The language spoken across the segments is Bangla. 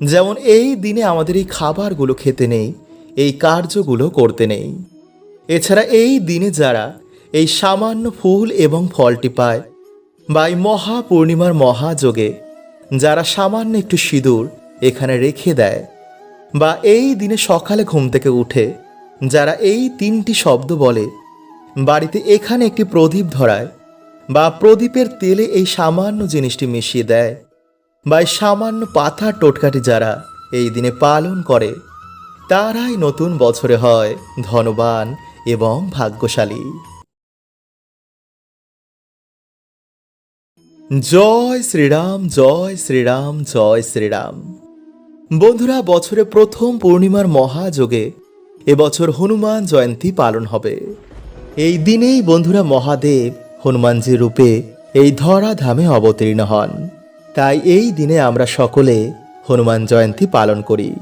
যেমন এই দিনে আমাদের এই খাবারগুলো খেতে নেই, এই কার্যগুলো করতে নেই। এছাড়া এই দিনে যারা এই সামান্য ফুল এবং ফলটি পায় বা এই মহা পূর্ণিমার মহাযোগে যারা সামান্য একটু সিঁদুর এখানে রেখে দেয় বা এই দিনে সকালে ঘুম থেকে উঠে যারা এই তিনটি শব্দ বলে, বাড়িতে এখানে একটি প্রদীপ ধরায় বা প্রদীপের তেলে এই সামান্য জিনিসটি মিশিয়ে দেয় বা সামান্য পাথার টোটকাটি যারা এই দিনে পালন করে, তারাই নতুন বছরে হয় ধনবান এবং ভাগ্যশালী। জয় শ্রীরাম জয় শ্রীরাম জয় শ্রীরাম। বন্ধুরা, বছরে প্রথম পূর্ণিমার মহাযোগে এবছর হনুমান জয়ন্তী পালন হবে। এই দিনেই বন্ধুরা মহাদেব হনুমানজি রূপে এই ধরাধামে অবতীর্ণ হন। তাই এই দিনে আমরা সকলে হনুমান জয়ন্তী পালন করি।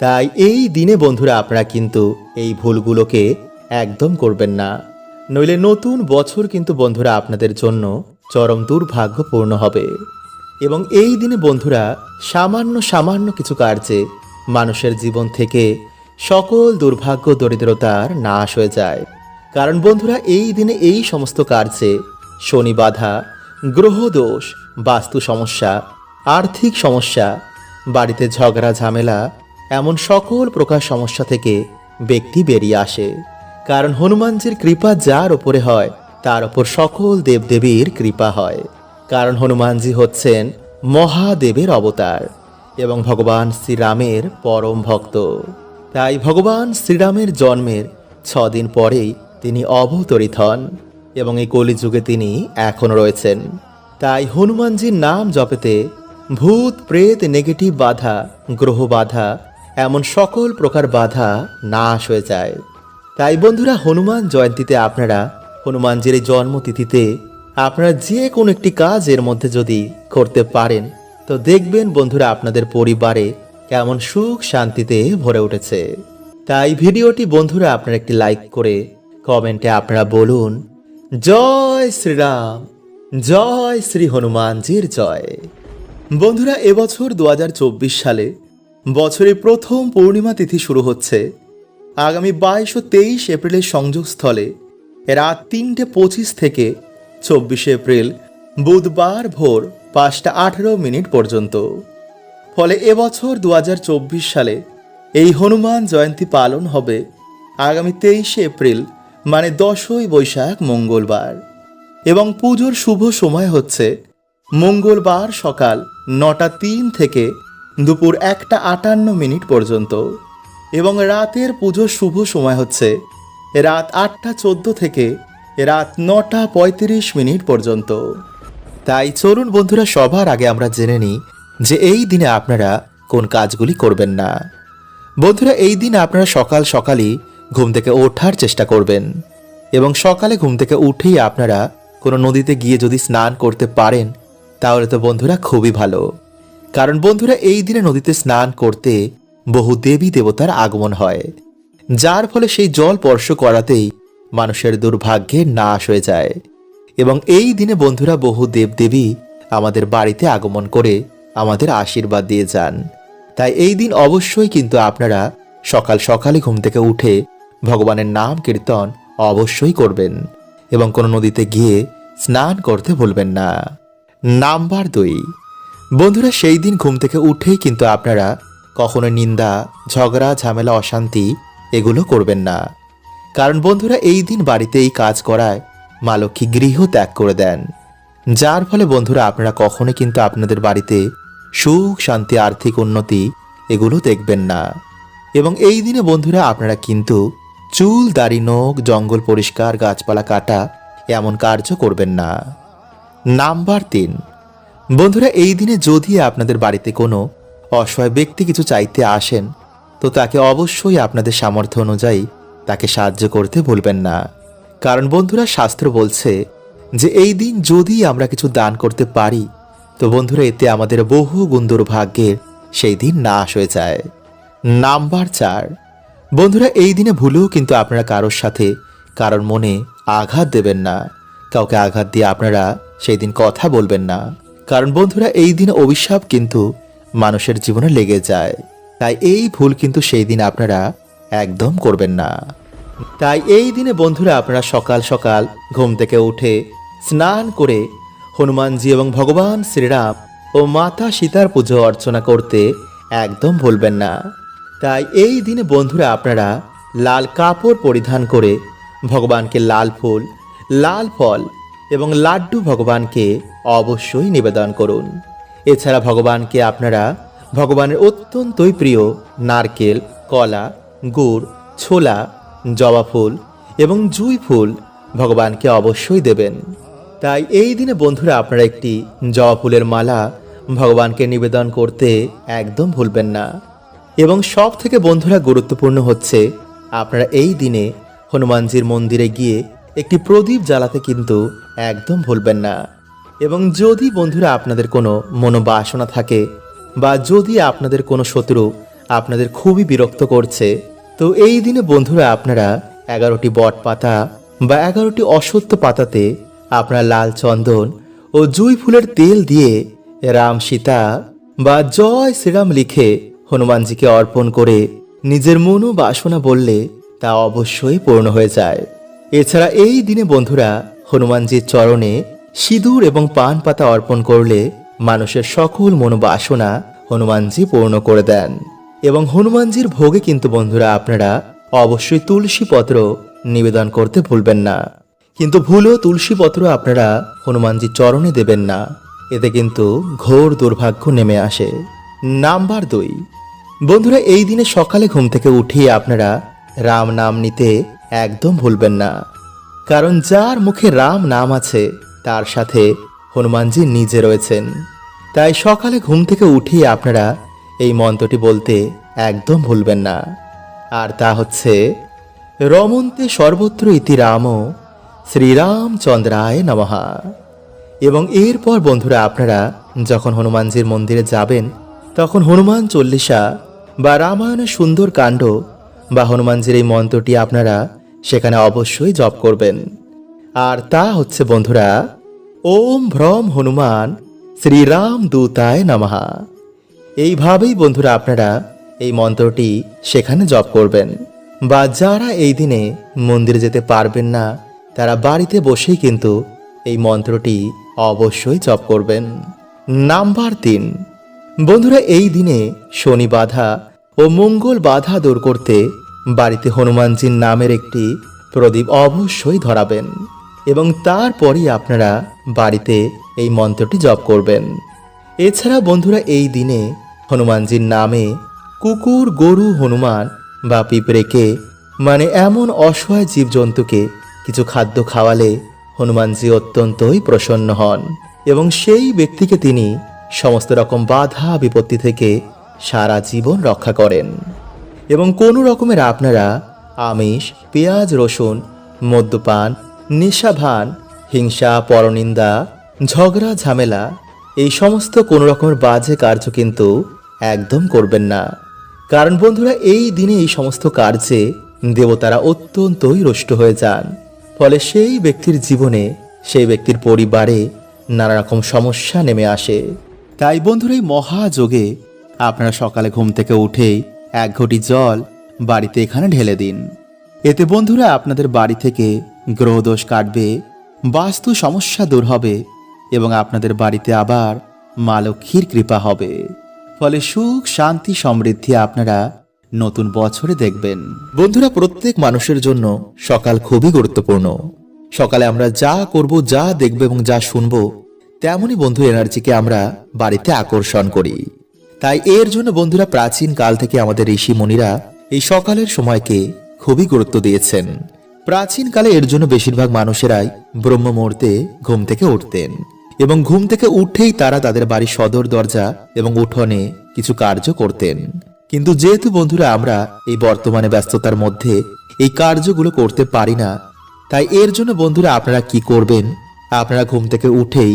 তাই এই দিনে বন্ধুরা আপনারা কিন্তু এই ভুলগুলোকে একদম করবেন না। নইলে নতুন বছর কিন্তু বন্ধুরা আপনাদের জন্য চরম দুর্ভাগ্যপূর্ণ হবে। এবং এই দিনে বন্ধুরা সামান্য সামান্য কিছু কার্যে মানুষের জীবন থেকে সকল দুর্ভাগ্য, দরিদ্রতার নাশ হয়ে যায়। কারণ বন্ধুরা এই দিনে এই সমস্ত কার্যে শনি বাধা গ্রহদোষ বাস্তু সমস্যা, আর্থিক সমস্যা, বাড়িতে ঝগড়া, ঝামেলা, এমন সকল প্রকার সমস্যা থেকে ব্যক্তি বেরিয়ে আসে। কারণ হনুমানজির কৃপা যার ওপরে হয়, তার ওপর সকল দেবদেবীর কৃপা হয়। কারণ হনুমানজি হচ্ছেন মহাদেবের অবতার এবং ভগবান শ্রীরামের পরম ভক্ত। তাই ভগবান শ্রীরামের জন্মের ছদিন পরেই তিনি অবতরিত হন এবং এই কলিযুগে তিনি এখন রয়েছেন। তাই হনুমানজির নাম জপেতে ভূত, প্রেত, নেগেটিভ বাধা, গ্রহ বাধা, এমন সকল প্রকার বাধা নাশ হয়ে যায়। তাই বন্ধুরা, হনুমান জয়ন্তীতে আপনারা হনুমানজির এই জন্মতিথিতে আপনারা যে কোনো একটি কাজ এর মধ্যে যদি করতে পারেন, তো দেখবেন বন্ধুরা, আপনাদের পরিবারে কেমন সুখ শান্তিতে ভরে উঠেছে। তাই ভিডিওটি বন্ধুরা, আপনারা একটি লাইক করে কমেন্টে আপনারা বলুন, জয় শ্রীরাম। জয় শ্রী হনুমানজির জয়। বন্ধুরা, এবছর দু হাজার চব্বিশ সালে বছরের প্রথম পূর্ণিমা তিথি শুরু হচ্ছে। আগামী বাইশ ও তেইশ এপ্রিলের সংযোগস্থলে রাত তিনটে পঁচিশ থেকে চব্বিশে এপ্রিল বুধবার ভোর পাঁচটা আঠেরো মিনিট পর্যন্ত। ফলে এবছর দু হাজার চব্বিশ সালে এই হনুমান জয়ন্তী পালন হবে আগামী তেইশে এপ্রিল মানে দশই বৈশাখ মঙ্গলবার। এবং পুজোর শুভ সময় হচ্ছে মঙ্গলবার সকাল নটা তিন থেকে দুপুর একটা আটান্ন মিনিট পর্যন্ত এবং রাতের পুজোর শুভ সময় হচ্ছে রাত আটটা চোদ্দ থেকে রাত নটা পঁয়ত্রিশ মিনিট পর্যন্ত। তাই চলুন বন্ধুরা, সবার আগে আমরা জেনে নিই যে এই দিনে আপনারা কোন কাজগুলি করবেন না। বন্ধুরা, এই দিন আপনারা সকাল সকালই ঘুম থেকে ওঠার চেষ্টা করবেন এবং সকালে ঘুম থেকে উঠেই আপনারা কোনো নদীতে গিয়ে যদি স্নান করতে পারেন, তাহলে তো বন্ধুরা খুবই ভালো। কারণ বন্ধুরা এই দিনে নদীতে স্নান করতে বহু দেবী দেবতার আগমন হয়, যার ফলে সেই জল স্পর্শ করাতেই মানুষের দুর্ভাগ্যের নাশ হয়ে যায়। এবং এই দিনে বন্ধুরা বহু দেবদেবী আমাদের বাড়িতে আগমন করে আমাদের আশীর্বাদ দিয়ে যান। তাই এই দিন অবশ্যই কিন্তু আপনারা সকাল সকালে ঘুম থেকে উঠে ভগবানের নাম কীর্তন অবশ্যই করবেন। এবং কোনো নদীতে গিয়ে স্নান করতে ভুলবেন না। নাম্বার দুই। বন্ধুরা, সেই দিন ঘুম থেকে উঠেই কিন্তু আপনারা কখনো নিন্দা, ঝগড়া, ঝামেলা, অশান্তি এগুলো করবেন না। কারণ বন্ধুরা, এই দিন বাড়িতে এই কাজ করায় মা লক্ষ্মী গৃহ ত্যাগ করে দেন। যার ফলে বন্ধুরা, আপনারা কখনো কিন্তু আপনাদের বাড়িতে সুখ, শান্তি, আর্থিক উন্নতি এগুলো দেখবেন না। এবং এই দিনে বন্ধুরা, আপনারা কিন্তু চুল, দাড়ি, নখ, জঙ্গল পরিষ্কার, গাছপালা কাটা, এমন কার্য করবেন না। নাম্বার তিন। বন্ধুরা, এই দিনে যদি আপনাদের বাড়িতে কোনো অসহায় ব্যক্তি কিছু চাইতে আসেন, তো তাকে অবশ্যই আপনাদের সামর্থ্য অনুযায়ী তাকে সাহায্য করতে ভুলবেন না। কারণ বন্ধুরা, শাস্ত্র বলছে যে, এই দিন যদি আমরা কিছু দান করতে পারি, তো বন্ধুরা, এতে আমাদের বহু গুণ দুর্ভাগ্যের সেই দিন নাশ হয়ে যায়। নাম্বার চার। বন্ধুরা, এই দিনে ভুলেও কিন্তু আপনারা কারোর সাথে, কারোর মনে আঘাত দেবেন না। কাউকে আঘাত দিয়ে আপনারা সেই দিন কথা বলবেন না। কারণ বন্ধুরা, এই দিন অভিশাপ কিন্তু মানুষের জীবনে লেগে যায়। তাই এই ভুল কিন্তু সেই দিন আপনারা একদম করবেন না। তাই এই দিনে বন্ধুরা, আপনারা সকাল সকাল ঘুম থেকে উঠে স্নান করে হনুমানজি এবং ভগবান শ্রীরাম ও মাতা সীতার পুজো অর্চনা করতে একদম ভুলবেন না। তাই এই দিনে বন্ধুরা আপনারা লাল কাপড় পরিধান করে ভগবানকে লাল ফুল, লাল ফল এবং লাড্ডু ভগবানকে অবশ্যই নিবেদন করুন। এছাড়া ভগবানকে আপনারা ভগবানের অত্যন্তই প্রিয় নারকেল, কলা, গুড়, ছোলা, জবা ফুল এবং জুই ফুল ভগবানকে অবশ্যই দেবেন। তাই এই দিনে বন্ধুরা আপনারা একটি জবা ফুলের মালা ভগবানকে নিবেদন করতে একদম ভুলবেন না। এবং সব থেকে বন্ধুরা গুরুত্বপূর্ণ হচ্ছে, আপনারা এই দিনে হনুমানজির মন্দিরে গিয়ে একটি প্রদীপ জ্বালাতে কিন্তু একদম ভুলবেন না। এবং যদি বন্ধুরা আপনাদের কোনো মনোবাসনা থাকে বা যদি আপনাদের কোনো শত্রু আপনাদের খুবই বিরক্ত করছে, তো এই দিনে বন্ধুরা আপনারা এগারোটি বট পাতা বা এগারোটি অসত্য পাতাতে আপনারা লাল চন্দন ও জুই ফুলের তেল দিয়ে রাম সীতা বা জয় শ্রীরাম লিখে হনুমানজিকে অর্পণ করে নিজের মনো বাসনা বললে তা অবশ্যই পূর্ণ হয়ে যায়। এছাড়া এই দিনে বন্ধুরা হনুমানজির চরণে সিঁদুর এবং পান পাতা অর্পণ করলে মানুষের সকল মনোবাসনা হনুমানজি পূর্ণ করে দেন। এবং হনুমানজির ভোগে কিন্তু বন্ধুরা আপনারা অবশ্যই তুলসী পত্র নিবেদন করতে ভুলবেন না। কিন্তু ভুলেও তুলসী পত্র আপনারা হনুমানজির চরণে দেবেন না। এতে কিন্তু ঘোর দুর্ভাগ্য নেমে আসে। নাম্বার দুই। বন্ধুরা, এই দিনে সকালে ঘুম থেকে উঠিয়ে আপনারা রাম নাম নিতে একদম ভুলবেন না। কারণ যার মুখে রাম নাম আছে, তার সাথে হনুমানজি নিজে রয়েছেন। তাই সকালে ঘুম থেকে উঠিয়ে আপনারা এই মন্ত্রটি বলতে একদম ভুলবেন না। আর তা হচ্ছে, রমন্তে সর্বত্র ইতি রাম শ্রীরামচন্দ্রায় নমহা এবং এরপর বন্ধুরা, আপনারা যখন হনুমানজির মন্দিরে যাবেন তখন হনুমান চল্লিশা বা রামায়ণের সুন্দর কাণ্ড বা হনুমানজির এই মন্ত্রটি আপনারা সেখানে অবশ্যই জপ করবেন। আর তা হচ্ছে বন্ধুরা, ওম ভ্রম হনুমান শ্রীরাম দূতায় নমহা এইভাবেই বন্ধুরা আপনারা এই মন্ত্রটি সেখানে জপ করবেন। বা যারা এই দিনে মন্দিরে যেতে পারবেন না, তারা বাড়িতে বসেই কিন্তু এই মন্ত্রটি অবশ্যই জপ করবেন। নাম্বার তিন বন্ধুরা, এই দিনে শনি বাধা ও মঙ্গল বাধা দূর করতে বাড়িতে হনুমানজির নামের একটি প্রদীপ অবশ্যই ধরাবেন এবং তারপরই আপনারা বাড়িতে এই মন্ত্রটি জপ করবেন। এছাড়া বন্ধুরা, এই দিনে হনুমানজির নামে কুকুর, গরু, হনুমান বা পিঁপড়েকে মানে এমন অসহায় জীবজন্তুকে কিছু খাদ্য খাওয়ালে হনুমানজি অত্যন্তই প্রসন্ন হন এবং সেই ব্যক্তিকে তিনি সমস্ত রকম বাধা বিপত্তি থেকে সারা জীবন রক্ষা করেন। এবং কোনো রকমের আপনারা আমিষ, পেঁয়াজ, রসুন, মদ্যপান, নেশাভান, হিংসা, পরনিন্দা, ঝগড়া, ঝামেলা, এই সমস্ত কোনো রকমের বাজে কার্য কিন্তু একদম করবেন না। কারণ বন্ধুরা, এই দিনে এই সমস্ত কার্যে দেবতারা অত্যন্তই রুষ্ট হয়ে যান। ফলে সেই ব্যক্তির জীবনে, সেই ব্যক্তির পরিবারে নানা রকম সমস্যা নেমে আসে। তাই বন্ধুর, এই মহাযোগে আপনারা সকালে ঘুম থেকে উঠেই এক ঘটি জল বাড়িতে এখানে ঢেলে দিন। এতে বন্ধুরা, আপনাদের বাড়ি থেকে গ্রহদোষ কাটবে, বাস্তু সমস্যা দূর হবে এবং আপনাদের বাড়িতে আবার মা লক্ষ্মীর কৃপা হবে। ফলে সুখ, শান্তি, সমৃদ্ধি আপনারা নতুন বছরে দেখবেন। বন্ধুরা, প্রত্যেক মানুষের জন্য সকাল খুবই গুরুত্বপূর্ণ। সকালে আমরা যা করব, যা দেখব এবং যা শুনব তেমনই বন্ধু এনার্জিকে আমরা বাড়িতে আকর্ষণ করি। তাই এর জন্য বন্ধুরা প্রাচীন কাল থেকে আমাদের ঋষি মুনিরা এই সকালের সময়কে খুবই গুরুত্ব দিয়েছেন। প্রাচীন কালে এর জন্য বেশিরভাগ মানুষেরাই ব্রহ্ম মুহূর্তে ঘুম থেকে উঠতেন এবং ঘুম থেকে উঠেই তারা তাদের বাড়ির সদর দরজা এবং উঠোনে কিছু কার্য করতেন। কিন্তু যেহেতু বন্ধুরা আমরা এই বর্তমানে ব্যস্ততার মধ্যে এই কার্যগুলো করতে পারি না, তাই এর জন্য বন্ধুরা আপনারা কি করবেন? আপনারা ঘুম থেকে উঠেই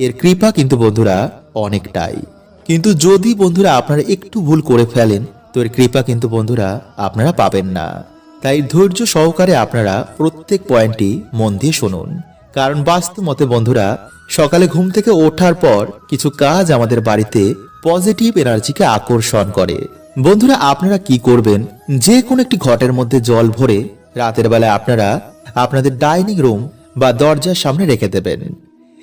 এর কৃপা কিন্তু বন্ধুরা অনেকটাই। কিন্তু যদি বন্ধুরা আপনারা একটু ভুল করে ফেলেন, তো এর কৃপা কিন্তু বন্ধুরা আপনারা পাবেন না। তাই ধৈর্য সহকারে আপনারা প্রত্যেক পয়েন্টটি মন দিয়ে শুনুন। কারণ বাস্তব মতে বন্ধুরা, সকালে ঘুম থেকে ওঠার পর কিছু কাজ আমাদের বাড়িতে পজিটিভ এনার্জিকে আকর্ষণ করে। বন্ধুরা, আপনারা কি করবেন? যে কোনো একটি ঘটের মধ্যে জল ভরে রাতের বেলায় আপনারা আপনাদের ডাইনিং রুম বা দরজার সামনে রেখে দেবেন।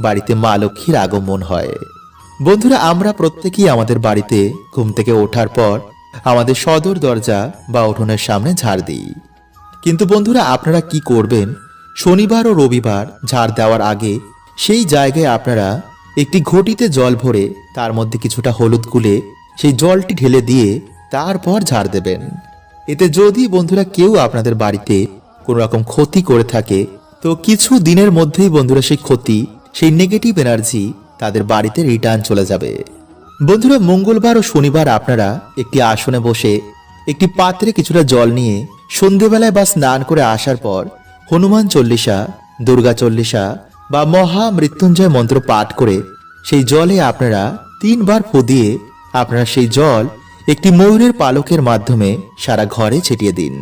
বাড়িতে মা লক্ষ্মীর আগমন হয়। বন্ধুরা, আমরা প্রত্যেকেই আমাদের বাড়িতে ঘুম থেকে ওঠার পর আমাদের সদর দরজা বা উঠোনের সামনে ঝাড় দিই। কিন্তু বন্ধুরা, আপনারা কি করবেন? শনিবার ও রবিবার ঝাড় দেওয়ার আগে সেই জায়গায় আপনারা একটি ঘটিতে জল ভরে, তার মধ্যে কিছুটা হলুদ গুলে সেই জলটি ঢেলে দিয়ে তারপর ঝাড় দেবেন। এতে যদি বন্ধুরা কেউ আপনাদের বাড়িতে কোনো রকম ক্ষতি করে থাকে, তো কিছু দিনের মধ্যেই বন্ধুরা সেই ক্ষতি সেই নেগেটিভ এনার্জি তাদের বাড়িতে রিটার্ন চলে যাবে। বন্ধুরা, মঙ্গলবার ও শনিবার আপনারা একটি আসনে বসে একটি পাত্রে কিছুটা জল নিয়ে সন্ধেবেলায় বা স্নান করে আসার পর হনুমান চল্লিশা, দুর্গা চল্লিশা বা মহা মৃত্যুঞ্জয় মন্ত্র পাঠ করে সেই জলে আপনারা তিনবার ফু দিয়ে আপনারা সেই জল একটি ময়ূরের পালকের মাধ্যমে সারা ঘরে ছিটিয়ে দিন।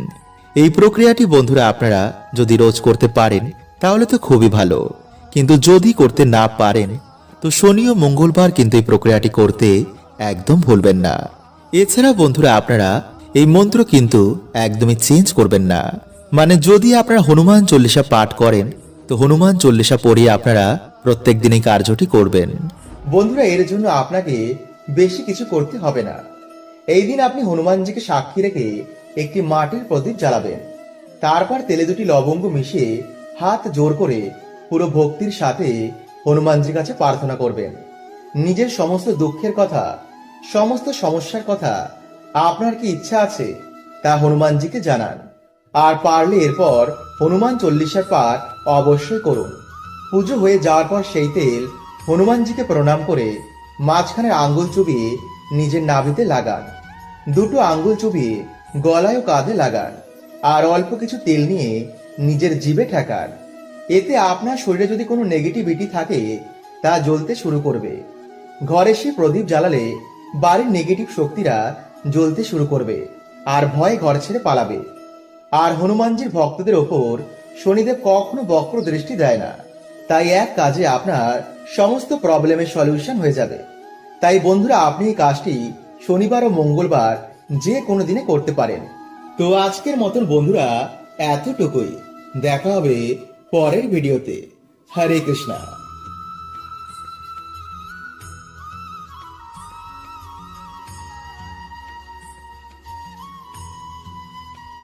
এই প্রক্রিয়াটি বন্ধুরা আপনারা যদি রোজ করতে পারেন, তাহলে তো খুবই ভালো। কিন্তু যদি করতে না পারেন, তো শনি ও মঙ্গলবার কিন্তু এই প্রক্রিয়াটি করতে একদম ভুলবেন না। এছাড়া বন্ধুরা আপনারা এই মন্ত্র কিন্তু একদমই চেঞ্জ করবেন না। মানে যদি আপনারা হনুমান চল্লিশা পাঠ করেন, তো হনুমান চল্লিশা পড়িয়ে আপনারা প্রত্যেক দিনই কার্যটি করবেন। বন্ধুরা, এর জন্য আপনাকে বেশি কিছু করতে হবে না। এই দিন আপনি হনুমানজিকে সাক্ষী রেখে একটি মাটির প্রদীপ জ্বালাবেন। তারপর তেলে দুটি লবঙ্গ মিশিয়ে হাত জোর করে পুরো ভক্তির সাথে হনুমানজির কাছে প্রার্থনা করবেন। নিজের সমস্ত দুঃখের কথা, সমস্ত সমস্যার কথা আপনার কি ইচ্ছা আছে তা হনুমানজিকে জানান। আর পারলে এরপর হনুমান চল্লিশের পাঠ অবশ্যই করুন। পুজো হয়ে যাওয়ার পর সেই তেল হনুমানজিকে প্রণাম করে মাঝখানের আঙ্গুল চুবিয়ে নিজের নাভিতে লাগান। দুটো আঙ্গুল চুবিয়ে গলায় ও কাঁধে লাগান। আর অল্প কিছু তেল নিয়ে নিজের জিভে ঠেকান। এতে আপনার শরীরে যদি কোনো নেগেটিভিটি থাকে, তা জ্বলতে শুরু করবে। ঘরে সে প্রদীপ জ্বালালে বাড়ির নেগেটিভ শক্তিরা জ্বলতে শুরু করবে আর ভয়ে ঘর ছেড়ে পালাবে। আর হনুমানজির ভক্তদের ওপর শনিদেব কখনো বক্র দৃষ্টি দেয় না। তাই এক কাজে আপনার সমস্ত প্রবলেমের সলিউশন হয়ে যাবে। তাই বন্ধুরা, আপনি এই কাজটি শনিবার ও মঙ্গলবার যে কোনো দিনে করতে পারেন। তো আজকের মতন বন্ধুরা, এতটুকুই। দেখা হবে পরের ভিডিওতে। হরে কৃষ্ণা।